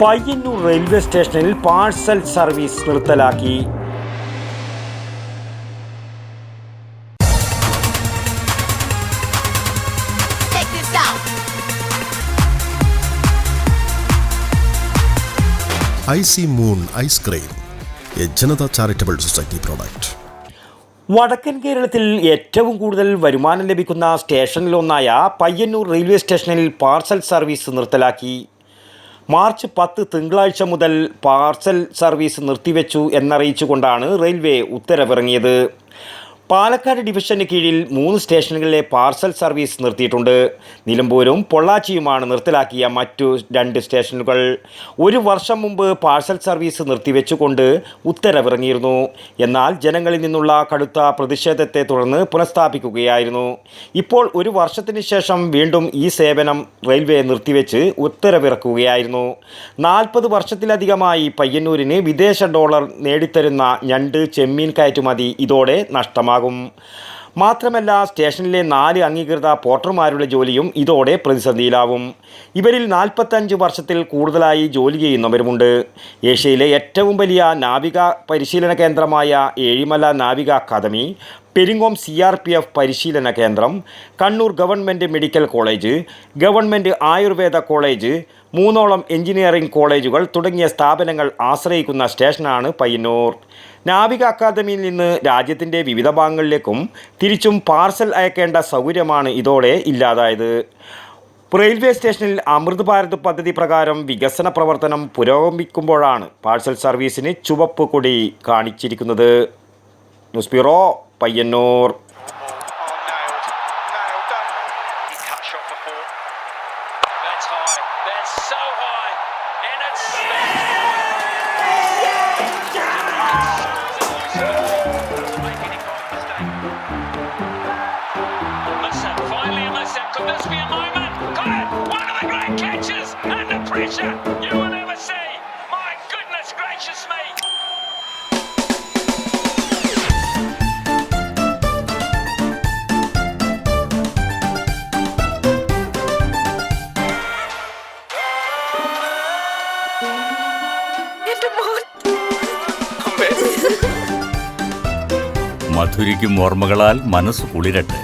Payyanur railway സ്റ്റേഷനിൽ parcel service നിർത്തലാക്കി. Icy moon ice cream a Janata charitable society product. വടക്കൻ കേരളത്തിൽ ഏറ്റവും കൂടുതൽ വരുമാനം ലഭിക്കുന്ന സ്റ്റേഷനിലൊന്നായ പയ്യന്നൂർ റെയിൽവേ സ്റ്റേഷനിൽ പാർസൽ സർവീസ് നിർത്തലാക്കി. മാർച്ച് പത്ത് തിങ്കളാഴ്ച മുതൽ പാർസൽ സർവീസ് നിർത്തിവെച്ചു എന്നറിയിച്ചുകൊണ്ടാണ് റെയിൽവേ ഉത്തരവിറങ്ങിയത്. പാലക്കാട് ഡിവിഷന് കീഴിൽ മൂന്ന് സ്റ്റേഷനുകളിലെ പാർസൽ സർവീസ് നിർത്തിയിട്ടുണ്ട്. നിലമ്പൂരും പൊള്ളാച്ചിയുമാണ് നിർത്തലാക്കിയ മറ്റു രണ്ട് സ്റ്റേഷനുകൾ. ഒരു വർഷം മുമ്പ് പാർസൽ സർവീസ് നിർത്തിവെച്ചുകൊണ്ട് ഉത്തരവിറങ്ങിയിരുന്നു. എന്നാൽ ജനങ്ങളിൽ നിന്നുള്ള കടുത്ത പ്രതിഷേധത്തെ തുടർന്ന് പുനഃസ്ഥാപിക്കുകയായിരുന്നു. ഇപ്പോൾ ഒരു വർഷത്തിന് ശേഷം വീണ്ടും ഈ സേവനം റെയിൽവേ നിർത്തിവെച്ച് ഉത്തരവിറക്കുകയായിരുന്നു. നാൽപ്പത് വർഷത്തിലധികമായി പയ്യന്നൂരിന് വിദേശ ഡോളർ നേടിത്തരുന്ന ഞണ്ട് ചെമ്മീൻ കയറ്റുമതി ഇതോടെ നഷ്ടമാകും മാത്രമല്ല സ്റ്റേഷനിലെ നാല് അംഗീകൃത പോർട്ടർമാരുടെ ജോലിയും ഇതോടെ പ്രതിസന്ധിയിലാവും. ഇവരിൽ നാൽപ്പത്തഞ്ച് വർഷത്തിൽ കൂടുതലായി ജോലി ചെയ്യുന്നവരുമുണ്ട്. ഏഷ്യയിലെ ഏറ്റവും വലിയ നാവിക പരിശീലന കേന്ദ്രമായ ഏഴിമല നാവിക academy Peringome C R P F പരിശീലന കേന്ദ്രം Kannur government medical college government Ayurveda college മൂന്നോളം engineering കോളേജുകൾ തുടങ്ങിയ സ്ഥാപനങ്ങൾ ആശ്രയിക്കുന്ന സ്റ്റേഷനാണ് പയ്യന്നൂർ. നാവിക അക്കാദമിയിൽ നിന്ന് രാജ്യത്തിന്റെ വിവിധ ഭാഗങ്ങളിലേക്കും തിരിച്ചും പാർസൽ അയക്കേണ്ട സൗകര്യമാണ് ഇതോടെ ഇല്ലാതായത് റെയിൽവേ സ്റ്റേഷനിൽ അമൃത് ഭാരത് പദ്ധതി പ്രകാരം വികസന പ്രവർത്തനം പുരോഗമിക്കുമ്പോഴാണ് പാഴ്സൽ സർവീസിന് ചുവപ്പ് കൊടി കാണിച്ചിരിക്കുന്നത് news bureau Payyanur. That's high. That's so high. And it's Pressure! You will never see! My goodness gracious me! മധുരിക്കും ഓർമ്മകളാൽ മനസ്സ് കുളിരട്ടെ